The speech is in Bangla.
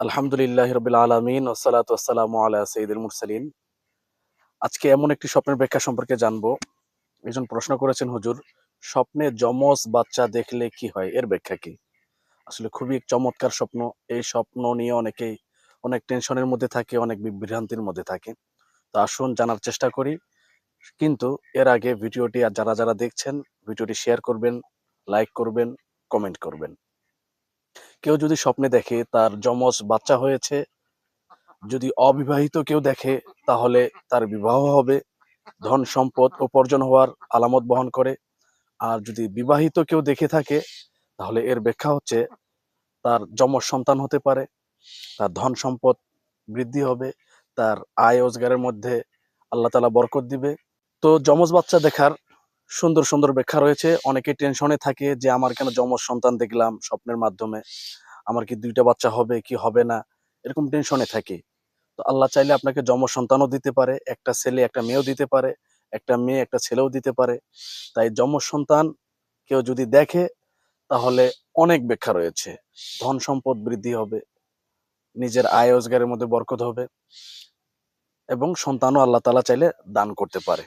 আলহামদুলিল্লাহ রবিল আলমিন ওসালাত ওসালাম আলা সঈদুল মুরসালিন। আজকে এমন একটি স্বপ্নের ব্যাখ্যা সম্পর্কে জানব। একজন প্রশ্ন করেছেন, হুজুর, স্বপ্নে যমজ বাচ্চা দেখলে কি হয়? এর ব্যাখ্যা কি? আসলে খুবই চমৎকার স্বপ্ন। এই স্বপ্ন নিয়ে অনেকেই অনেক টেনশনের মধ্যে থাকে, অনেক বিভ্রান্তির মধ্যে থাকে। তো আসুন, জানার চেষ্টা করি। কিন্তু এর আগে ভিডিওটি আর যারা যারা দেখছেন, ভিডিওটি শেয়ার করবেন, লাইক করবেন, কমেন্ট করবেন। কেউ যদি স্বপ্নে দেখে তার যমজ বাচ্চা হয়েছে, যদি অবিবাহিত কেউ দেখে, তাহলে তার বিবাহ হবে, ধন সম্পদ উপার্জন হওয়ার আলামত বহন করে। আর যদি বিবাহিত কেউ দেখে থাকে, তাহলে এর ব্যাখ্যা হচ্ছে, তার যমজ সন্তান হতে পারে, তার ধন সম্পদ বৃদ্ধি হবে, তার আয় রোজগারের মধ্যে আল্লাহ তালা বরকত দিবে। তো যমজ বাচ্চা দেখার সুন্দর সুন্দর ব্যাখ্যা রয়েছে। অনেকে টেনশনে থাকে যে, আমার কেন যমজ সন্তান দেখলাম স্বপ্নের মাধ্যমে? আমার কি দুইটা বাচ্চা হবে, কি হবে না? এরকম টেনশনে থাকে। তো আল্লাহ চাইলে আপনাকে যমজ সন্তানও দিতে পারে, একটা ছেলে, একটা মেয়েও দিতে পারে, একটা মেয়ে, একটা ছেলেও দিতে পারে। তাই যমজ সন্তান কেউ যদি দেখে, তাহলে অনেক ব্যাখ্যা রয়েছে। ধন সম্পদ বৃদ্ধি হবে, নিজের আয় রোজগারের মধ্যে বরকত হবে, এবং সন্তানও আল্লাহ তালা চাইলে দান করতে পারে।